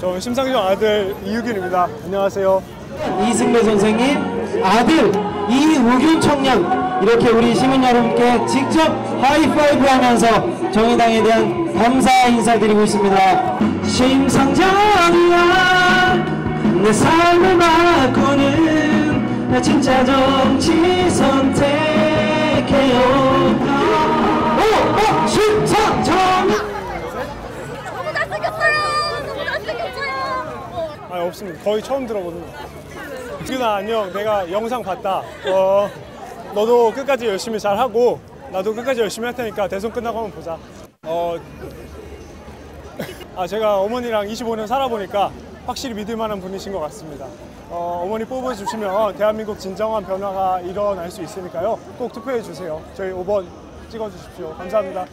저는 심상정 아들 이유균입니다. 안녕하세요. 이승배 선생님 아들 이우균 청년 이렇게 우리 시민 여러분께 직접 하이파이브 하면서 정의당에 대한 감사 인사드리고 있습니다 심상정이야 내 삶을 바꾸는 나 진짜 정치 선택 아 없습니다. 거의 처음 들어보는 거. 유균아 안녕. 내가 영상 봤다. 어, 너도 끝까지 열심히 잘 하고 나도 끝까지 열심히 할 테니까 대선 끝나고 한번 보자. 어, 아 제가 어머니랑 25년 살아보니까 확실히 믿을 만한 분이신 것 같습니다. 어, 어머니 뽑아주시면 대한민국 진정한 변화가 일어날 수 있으니까요. 꼭 투표해 주세요. 저희 5번 찍어주십시오. 감사합니다.